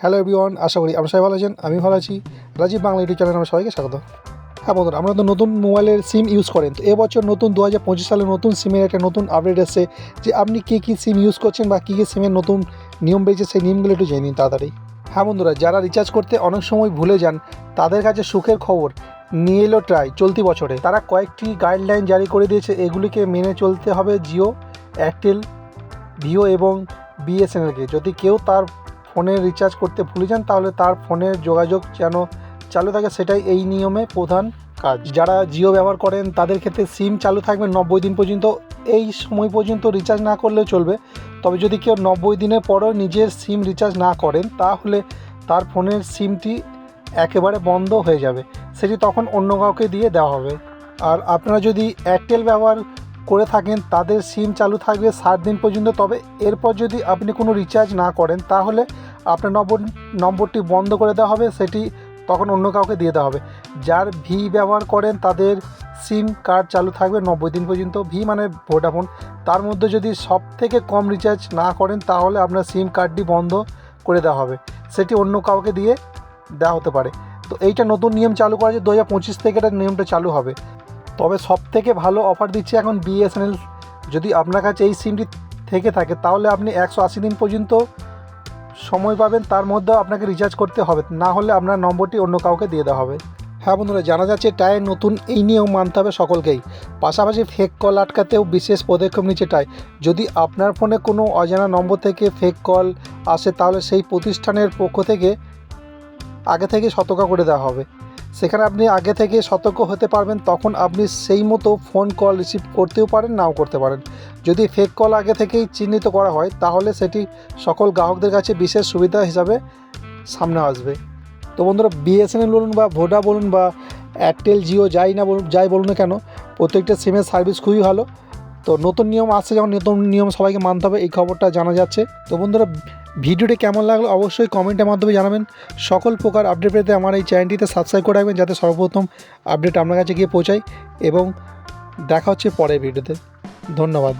Hello everyone আশা করি আপনারা সবাই ভালো আছেন আমি ভালো আছি। রাজীব বাংলা ইউটিউব চ্যানেল আমার সবাইকে স্বাগত। হ্যাঁ বন্ধুরা আমরা তো নতুন মোবাইলের সিম ইউজ করেন, তো এবছর নতুন দু হাজার পঁচিশ সালে নতুন সিমের একটা নতুন আপডেট এসেছে, যে আপনি কী কী সিম ইউজ করছেন বা কী কী সিমের নতুন নিয়ম বেরিয়েছে, সেই নিয়মগুলো একটু জেনে নিন তাড়াতাড়ি। হ্যাঁ বন্ধুরা, যারা রিচার্জ করতে অনেক সময় ভুলে যান, তাদের কাছে সুখের খবর নিয়ে এলো ট্রাই চলতি বছরে। তারা কয়েকটি গাইডলাইন জারি করে দিয়েছে, এগুলিকে মেনে চলতে হবে জিও এয়ারটেল ভিও এবং বিএসএনএলকে যদি কেউ তার ফোনে রিচার্জ করতে ভুলে যান, তাহলে তার ফোনের যোগাযোগ যেন চালু থাকে সেটাই এই নিয়মে প্রধান কাজ। যারা জিও ব্যবহার করেন, তাদের ক্ষেত্রে সিম চালু থাকবে নব্বই দিন পর্যন্ত। এই সময় পর্যন্ত রিচার্জ না করলেও চলবে। তবে যদি কেউ নব্বই দিনের পরেও নিজের সিম রিচার্জ না করেন, তাহলে তার ফোনের সিমটি একেবারে বন্ধ হয়ে যাবে। সেটি তখন অন্য কাউকে দিয়ে দেওয়া হবে। আর আপনারা যদি এয়ারটেল ব্যবহার করে থাকেন, তাদের সিম চালু থাকবে সাত দিন পর্যন্ত। তবে এরপর যদি আপনি কোনো রিচার্জ না করেন, তাহলে আপনার নম্বর নম্বরটি বন্ধ করে দেওয়া হবে, সেটি তখন অন্য কাউকে দিয়ে দেওয়া হবে। যার ভি ব্যবহার করেন, তাদের সিম কার্ড চালু থাকবে নব্বই দিন পর্যন্ত। ভি মানে ভোডাফোন। তার মধ্যে যদি সব থেকে কম রিচার্জ না করেন, তাহলে আপনার সিম কার্ডটি বন্ধ করে দেওয়া হবে। সেটি অন্য কাউকে দিয়ে দেওয়া হতে পারে। তো এইটা নতুন নিয়ম চালু করা হয়েছে। দু হাজার পঁচিশ থেকে এটা নিয়মটা চালু হবে। তবে সব থেকে ভালো অফার দিচ্ছে এখন বিএসএনএল যদি আপনার কাছে এই সিমটি থেকে থাকে, তাহলে আপনি একশো আশি দিন পর্যন্ত সময় পাবেন, তার মধ্যে আপনাকে রিচার্জ করতে হবে। না হলে আপনার নম্বরটি অন্য কাউকে দিয়ে দেওয়া হবে। হ্যাঁ বন্ধুরা, জানা যাচ্ছে টায় নতুন এই নিয়েও মানতে হবে সকলকেই। পাশাপাশি ফেক কল আটকাতেও বিশেষ পদক্ষেপ নিচ্ছে টাই। যদি আপনার ফোনে কোনো অজানা নম্বর থেকে ফেক কল আসে, তাহলে সেই প্রতিষ্ঠানের পক্ষ থেকে আগে থেকে সতর্ক করে দেওয়া হবে। সেখানে আপনি আগে থেকে সতর্ক হতে পারবেন, তখন আপনি সেই মতো ফোন কল রিসিভ করতেও পারেন, নাও করতে পারেন। যদি ফেক কল আগে থেকেই চিহ্নিত করা হয়, তাহলে সেটি সকল গ্রাহকদের কাছে বিশেষ সুবিধা হিসাবে সামনে আসবে। তো বন্ধুরা বিএসএনএল বলুন বা ভোডা বলুন বা এয়ারটেল জিও যাই না বলুন, যাই বলুন না কেন, প্রত্যেকটা সিমের সার্ভিস খুবই ভালো। তো নতুন নিয়ম আসছে, যখন নতুন নিয়ম সবাইকে মানতে হবে, এই খবরটা জানা যাচ্ছে। তো বন্ধুরা, ভিডিওটি কেমন লাগল অবশ্যই কমেন্টের মাধ্যমে জানাবেন। সকল প্রকার আপডেট পেতে আমার এই চ্যানেলটিতে সাবস্ক্রাইব করে রাখবেন, যাতে সর্বপ্রথম আপডেট আপনার কাছে গিয়ে পৌঁছায়। এবং দেখা হচ্ছে পরের ভিডিওতে। ধন্যবাদ।